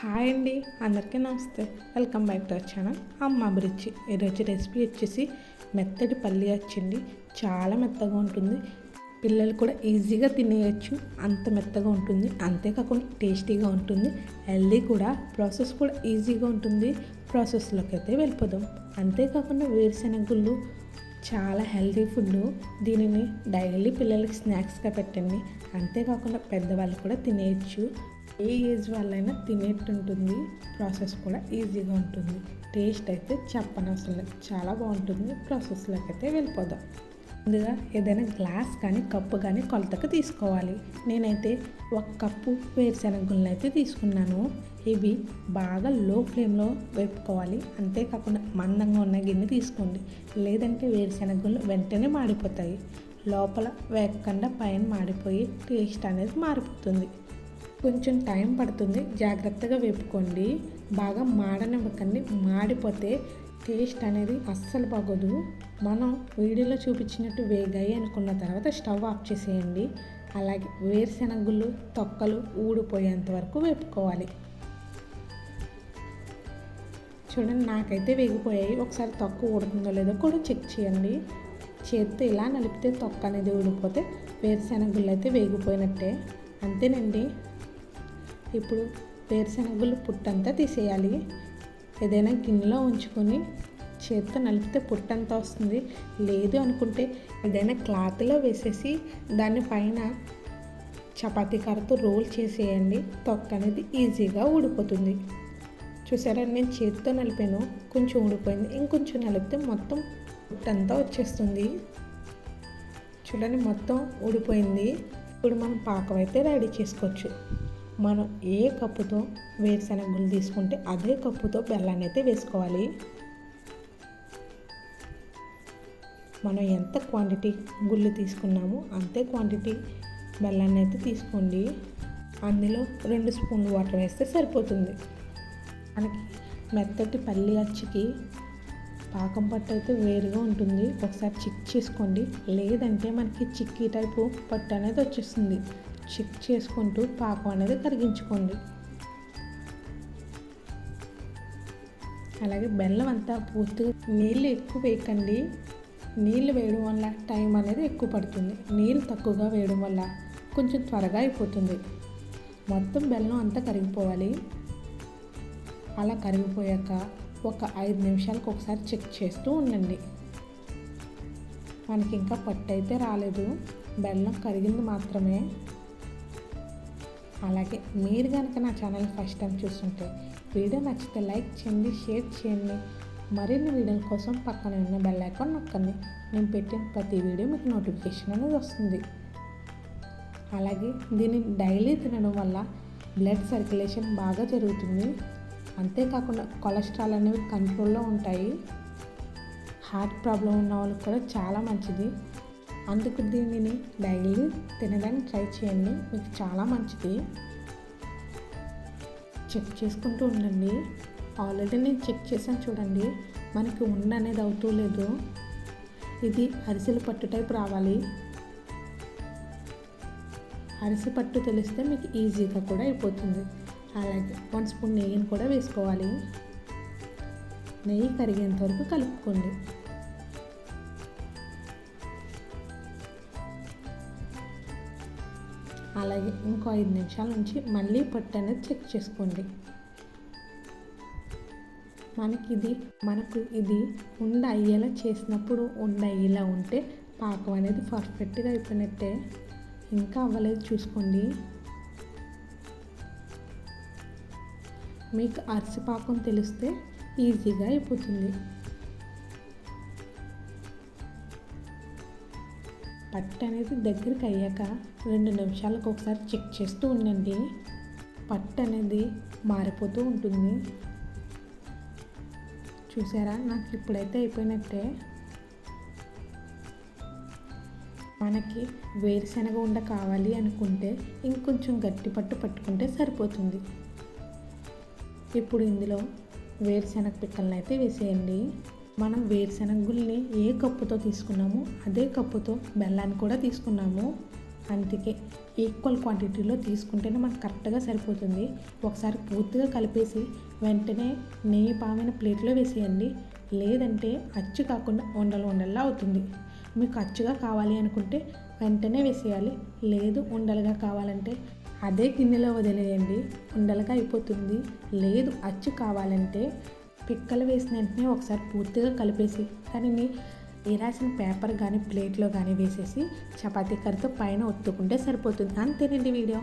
Hi అండి అందరికీ నమస్తే. Welcome back to our channel. Amma Abhiruchi. ఈరోజు రెసిపీ వచ్చేసి మెత్తటి పల్లి వచ్చింది చాలా మెత్తగా ఉంటుంది. పిల్లలు కూడా ఈజీగా తినేయచ్చు. అంత మెత్తగా ఉంటుంది. అంతేకాకుండా టేస్టీగా ఉంటుంది. హెల్దీ కూడా ప్రాసెస్ కూడా ఈజీగా ఉంటుంది. ప్రాసెస్లోకి అయితే వెళ్ళిపోదాం. అంతేకాకుండా వేరుశెనగ గుళ్ళు చాలా హెల్తీ ఫుడ్ దీనిని డైలీ పిల్లలకి స్నాక్స్గా పెట్టండి. అంతేకాకుండా పెద్దవాళ్ళు కూడా తినేయచ్చు. ఏ ఏజ్ వాళ్ళైనా తినేట్టు ఉంటుంది ప్రాసెస్ కూడా ఈజీగా ఉంటుంది. టేస్ట్ అయితే చెప్పనవసరం లేదు. చాలా బాగుంటుంది. ప్రాసెస్లోకి అయితే వెళ్ళిపోదాం. ముందుగా ఏదైనా గ్లాస్ కానీ కప్పు కానీ కొలతకు తీసుకోవాలి. నేనైతే ఒక కప్పు వేరుశెనగ అయితే తీసుకున్నాను. ఇవి బాగా లో ఫ్లేమ్లో వేపుకోవాలి. అంతేకాకుండా మందంగా ఉన్న గిన్నె తీసుకోండి. లేదంటే వేరుశెనగ గుళ్ళు వెంటనే మాడిపోతాయి. లోపల వేగకుండా పైన మాడిపోయి టేస్ట్ అనేది మారిపోతుంది. కొంచెం టైం పడుతుంది. జాగ్రత్తగా వేపుకోండి. బాగా మాడనివ్వకండి. మాడిపోతే టేస్ట్ అనేది అస్సలు బాగోదు. మనం వీడియోలో చూపించినట్టు వేగాయి అనుకున్న తర్వాత స్టవ్ ఆఫ్ చేసేయండి. అలాగే వేరుశెనగుళ్ళు తొక్కలు ఊడిపోయేంత వరకు వేపుకోవాలి. చూడండి నాకైతే వేగిపోయాయి. ఒకసారి తొక్క ఊడుతుందో లేదో కూడా చెక్ చేయండి. చేత్తో ఇలా నలిపితే తొక్క అనేది ఊడిపోతే వేరుశెనగుళ్ళు అయితే వేగిపోయినట్టే. అంతేనండి. ఇప్పుడు వేరుశనగలు పుట్టంతా తీసేయాలి. ఏదైనా గిన్నెలో ఉంచుకొని చేత్తో నలిపితే పుట్టంతా వస్తుంది. లేదు అనుకుంటే ఏదైనా క్లాత్లో వేసేసి దాని పైన చపాతీ కర్రతో రోల్ చేసేయండి. తొక్క అనేది ఈజీగా ఊడిపోతుంది. చూసారా? నేను చేతితో నలిపాను. కొంచెం ఊడిపోయింది. ఇంకొంచెం నలిపితే మొత్తం పుట్టంతా వచ్చేస్తుంది. చూడండి మొత్తం ఊడిపోయింది. ఇప్పుడు మనం పాకం అయితే రెడీ చేసుకోవచ్చు. మనం ఏ కప్పుతో వేరుశెనగ గుళ్ళు తీసుకుంటే అదే కప్పుతో బెల్లాన్ని అయితే వేసుకోవాలి. మనం ఎంత క్వాంటిటీ గుళ్ళు తీసుకున్నామో అంతే క్వాంటిటీ బెల్లాన్ని అయితే తీసుకోండి. అందులో రెండు స్పూన్లు వాటర్ వేస్తే సరిపోతుంది. మనకి మెత్తటి పల్లి అచ్చికి పాకం పట్టు అయితే వేరుగా ఉంటుంది. ఒకసారి చిక్ చేసుకోండి. లేదంటే మనకి చిక్కీ టైపు పట్టు అనేది వచ్చేస్తుంది. చెక్ చేసుకుంటూ పాకం అనేది కరిగించుకోండి. అలాగే బెల్లం అంతా పూర్తిగా నీళ్ళు ఎక్కువ వేయకండి. నీళ్ళు వేయడం వల్ల టైం అనేది ఎక్కువ పడుతుంది. నీళ్ళు తక్కువగా వేయడం వల్ల కొంచెం త్వరగా అయిపోతుంది. మొత్తం బెల్లం అంతా కరిగిపోవాలి. అలా కరిగిపోయాక ఒక ఐదు నిమిషాలకు ఒకసారి చెక్ చేస్తూ ఉండండి. మనకి ఇంకా పట్టు అయితే రాలేదు. బెల్లం కరిగింది మాత్రమే. అలాగే మీరు కనుక నా ఛానల్ ఫస్ట్ టైం చూస్తుంటే వీడియో నచ్చితే లైక్ చేయండి షేర్ చేయండి. మరిన్ని వీడియోల కోసం పక్కన ఉన్న బెల్ ఐకాన్ నొక్కండి. నేను పెట్టిన ప్రతి వీడియో మీకు నోటిఫికేషన్ అనేది వస్తుంది. అలాగే దీన్ని డైలీ తినడం వల్ల బ్లడ్ సర్క్యులేషన్ బాగా జరుగుతుంది. అంతేకాకుండా కొలెస్ట్రాల్ అనేవి కంట్రోల్లో ఉంటాయి. హార్ట్ ప్రాబ్లం ఉన్న వాళ్ళకి కూడా చాలా మంచిది. అందుకు దీనిని డైలీ తినడానికి ట్రై చేయండి. మీకు చాలా మంచిది. చెక్ చేసుకుంటూ ఉండండి. ఆల్రెడీ నేను చెక్ చేశాను చూడండి. మనకి ఉండ అనేది అవుతూ లేదు. ఇది అరిసెలు పట్టు టైప్ రావాలి. అరిసె పట్టు తెలిస్తే మీకు ఈజీగా కూడా అయిపోతుంది. అలాగే వన్ స్పూన్ నెయ్యిని కూడా వేసుకోవాలి. నెయ్యి కరిగేంత వరకు కలుపుకోండి. అలాగే ఇంకో ఐదు నిమిషాల నుంచి మళ్ళీ పట్టు అనేది చెక్ చేసుకోండి. మనకి ఇది మనకు ఇది ఉండ అయ్యేలా చేసినప్పుడు ఉండ అయ్యేలా ఉంటే పాకం అనేది పర్ఫెక్ట్గా అయిపోయినట్టే. ఇంకా అవ్వలేదు చూసుకోండి. మీకు అరిసిపాకం తెలిస్తే ఈజీగా అయిపోతుంది. పట్టు అనేది దగ్గరికి అయ్యాక రెండు నిమిషాలకు ఒకసారి చెక్ చేస్తూ ఉండండి. పట్టు అనేది మారిపోతూ ఉంటుంది. చూసారా? నాకు ఇప్పుడైతే అయిపోయినట్టే. మనకి వేరుశనగ ఉండ కావాలి అనుకుంటే ఇంకొంచెం గట్టి పట్టు పట్టుకుంటే సరిపోతుంది. ఇప్పుడు ఇందులో వేరుశనగ పిక్కలను అయితే వేసేయండి. మనం వేరుశనగ ఏ కప్పుతో తీసుకున్నామో అదే కప్పుతో బెల్లాన్ని కూడా తీసుకున్నాము. అందుకే ఈక్వల్ క్వాంటిటీలో తీసుకుంటేనే మనకు కరెక్ట్గా సరిపోతుంది. ఒకసారి పూర్తిగా కలిపేసి వెంటనే నెయ్యి పామైన ప్లేట్లో వేసేయండి. లేదంటే అచ్చు కాకుండా ఉండలు ఉండల్లా అవుతుంది. మీకు అచ్చుగా కావాలి అనుకుంటే వెంటనే వేసేయాలి. లేదు ఉండలుగా కావాలంటే అదే గిన్నెలో వదిలేయండి. ఉండలుగా అయిపోతుంది. లేదు అచ్చు కావాలంటే పిక్కలు వేసిన వెంటనే ఒకసారి పూర్తిగా కలిపేసి దానిని రాసిన పేపర్ కానీ ప్లేట్లో కానీ వేసేసి చపాతీ కర్రతో పైన ఒత్తుకుంటే సరిపోతుంది. అంతేనండి వీడియో.